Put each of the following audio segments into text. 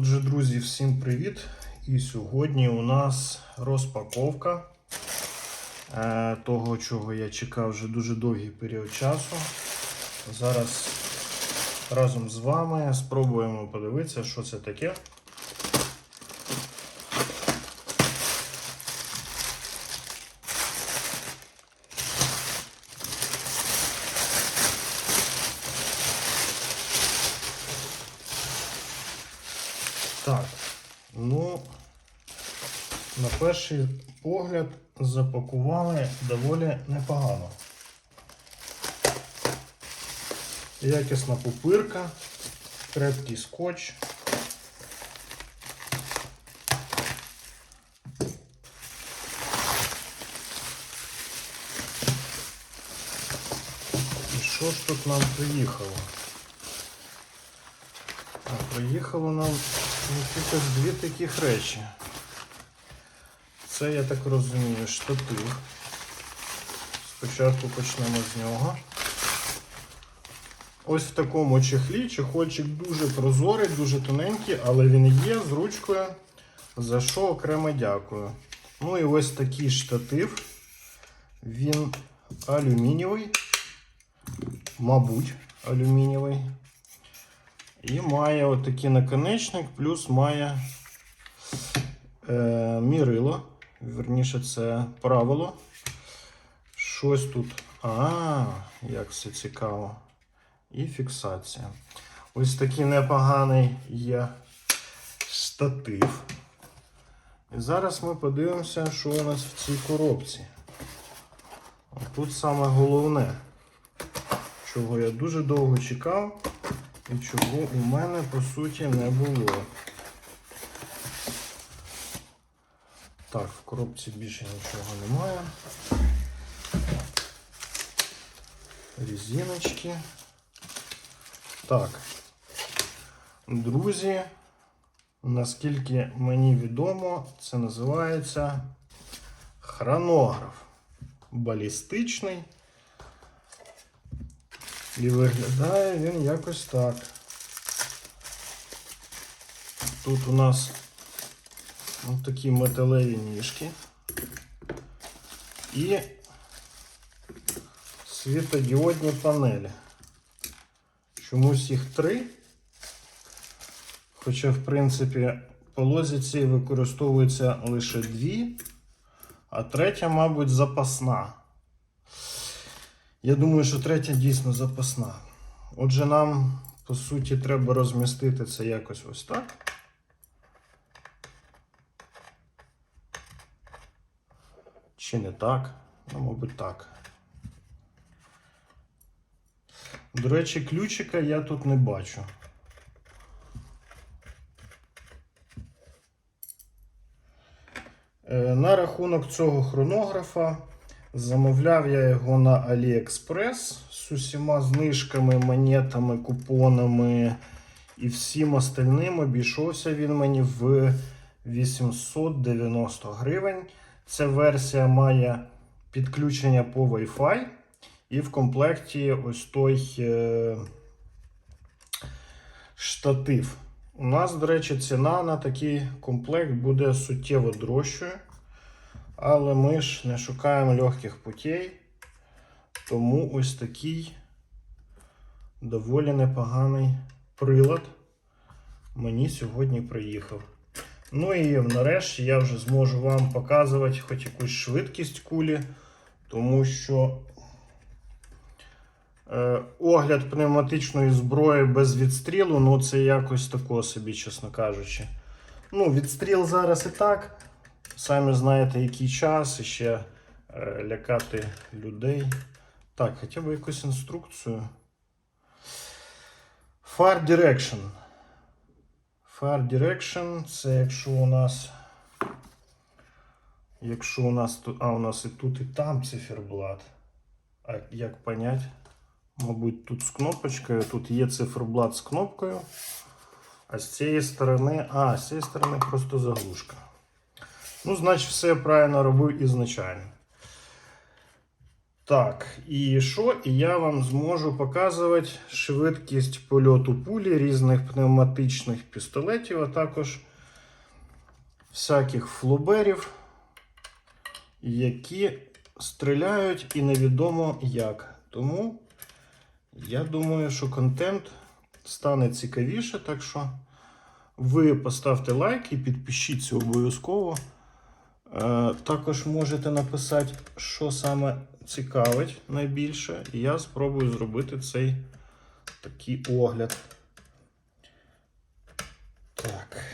Отже, друзі, всім привіт! І сьогодні у нас розпаковка е, того, чого я чекав вже дуже довгий період часу. Зараз разом з вами спробуємо подивитися, що це таке. Так, ну, на перший погляд запакували доволі непогано. Якісна пупирка, крепкий скотч. І що ж тут нам приїхало? А приїхало нам тільки дві таких речі. Це, я так розумію, штатив. Спочатку почнемо з нього. Ось в такому чехлі. Чехольчик дуже прозорий, дуже тоненький, але він є з ручкою, за що окремо дякую. Ну і ось такий штатив. Він алюмінієвий, мабуть, алюмінієвий. І має отакий наконечник, плюс має е, мірило. Верніше, це правило. Щось тут. А, як все цікаво. І фіксація. Ось такий непоганий є штатив. І зараз ми подивимося, що у нас в цій коробці. Тут саме головне, чого я дуже довго чекав і чого у мене по суті не було. Так, в коробці більше нічого немає. Резиночки. Так. Друзі, наскільки мені відомо, це називається хронограф. Балістичний. І виглядає він якось так. Тут у нас ось такі металеві ніжки і світодіодні панелі. Чомусь їх три. Хоча, в принципі, по лозіці використовується лише дві, а третя, мабуть, запасна. Я думаю, що третя дійсно запасна. Отже, нам, по суті, треба розмістити це якось ось так. Чи не так? Ну, мабуть, так. До речі, ключика я тут не бачу. Е, На рахунок цього хронографа замовляв я його на AliExpress з усіма знижками, монетами, купонами і всім остальним. Обійшовся він мені в 890 гривень. Ця версія має підключення по Wi-Fi. І в комплекті ось той е, штатив. У нас, до речі, ціна на такий комплект буде суттєво дорожчою. Але ми ж не шукаємо легких путей. Тому ось такий доволі непоганий прилад мені сьогодні приїхав. Ну і нарешті я вже зможу вам показувати хоч якусь швидкість кулі, тому що Е, Огляд пневматичної зброї без відстрілу, ну це якось тако собі, чесно кажучи. Ну, відстріл зараз і так. Самі знаєте, який час і ще е, лякати людей. Так, хоча б якусь інструкцію. Fire Direction. Fire Direction це якщо у нас. Якщо у нас. А, у нас і тут, і там циферблат. А як понять? Мабуть, тут з кнопочкою, тут є циферблат з кнопкою. А з цієї сторони, а, з цієї сторони просто заглушка. Ну, значить, все я правильно робив ізначально. Так, і що? І я вам зможу показувати швидкість польоту пулі різних пневматичних пістолетів, а також всяких флоберів, які стріляють і невідомо як. Тому я думаю, що контент стане цікавіше. Так що ви поставте лайк і підпишіться обов'язково. Е, Також можете написати, що саме цікавить найбільше, і я спробую зробити цей такий огляд. Так.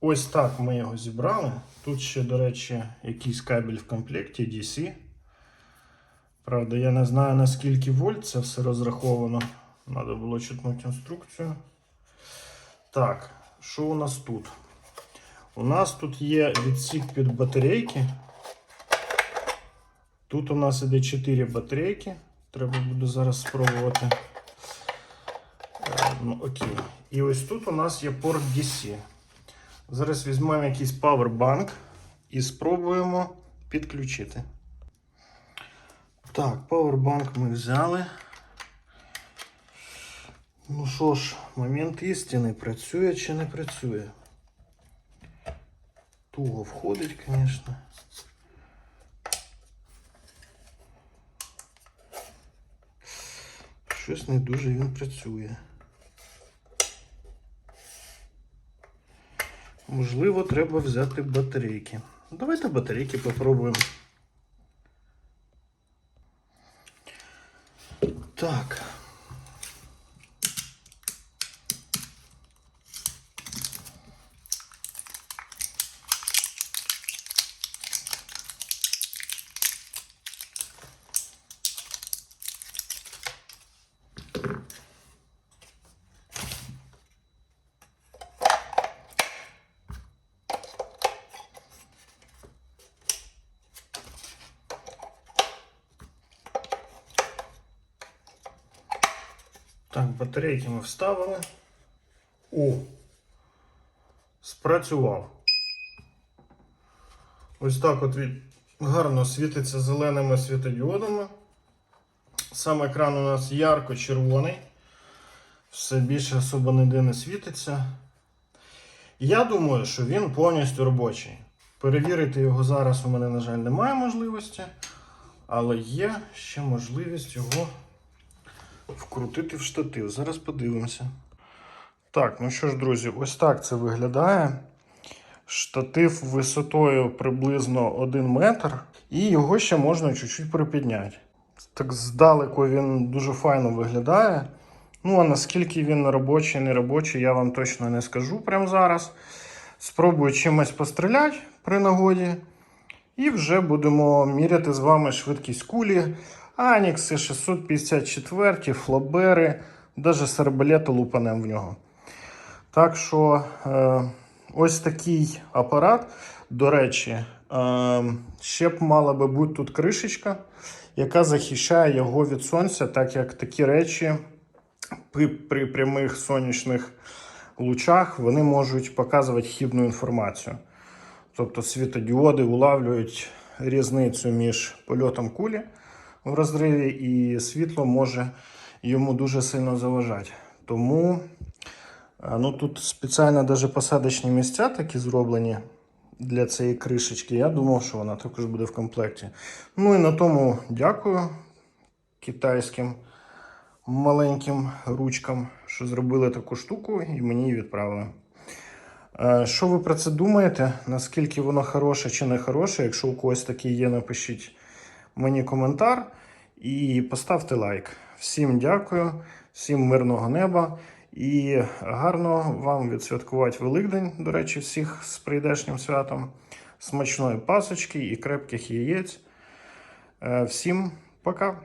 Ось так ми його зібрали. Тут ще, до речі, якийсь кабель в комплекті DC. Правда, я не знаю наскільки вольт це все розраховано. Треба було читнути інструкцію. Так, що у нас тут? У нас тут є відсік під батарейки. Тут у нас іде 4 батарейки. Треба буде зараз спробувати. Е, Ну, окей. І ось тут у нас є порт DC. Зараз візьмемо якийсь павербанк і спробуємо підключити. Так, павербанк ми взяли. Ну що ж, момент істини, працює чи не працює. Туго входить, звісно. Щось не дуже він працює. Можливо, треба взяти батарейки. Давайте батарейки попробуємо. Так. Так, батарейки ми вставили. О! Спрацював. Ось так от він гарно світиться зеленими світодіодами. Сам екран у нас ярко-червоний. Все більше особо ніде не світиться. Я думаю, що він повністю робочий. Перевірити його зараз у мене, на жаль, немає можливості, але є ще можливість його вкрутити в штатив. Зараз подивимося. Так, ну що ж, друзі, ось так це виглядає. Штатив висотою приблизно 1 метр, і його ще можна чуть-чуть припідняти. Так здалеку він дуже файно виглядає. Ну, а наскільки він робочий, не робочий, я вам точно не скажу прямо зараз. Спробую чимось постріляти при нагоді. І вже будемо міряти з вами швидкість кулі. Анікси 654, флобери, навіть з арбалета лупанем в нього. Так що е, ось такий апарат. До речі, е, ще б мала би бути тут кришечка, яка захищає його від сонця, так як такі речі при, при прямих сонячних лучах вони можуть показувати хібну інформацію. Тобто світодіоди улавлюють різницю між польотом кулі в розриві, і світло може йому дуже сильно заважати. Тому е, ну, тут спеціально навіть посадочні місця такі зроблені для цієї кришечки. Я думав, що вона також буде в комплекті. Ну і на тому дякую китайським маленьким ручкам, що зробили таку штуку і мені її відправили. Е, Що ви про це думаєте? Наскільки воно хороше чи не хороше? Якщо у когось такий є, напишіть мені коментар і поставте лайк. Всім дякую, всім мирного неба і гарно вам відсвяткувати Великдень, до речі, всіх з прийдешнім святом, смачної пасочки і крепких яєць. Е, Всім пока!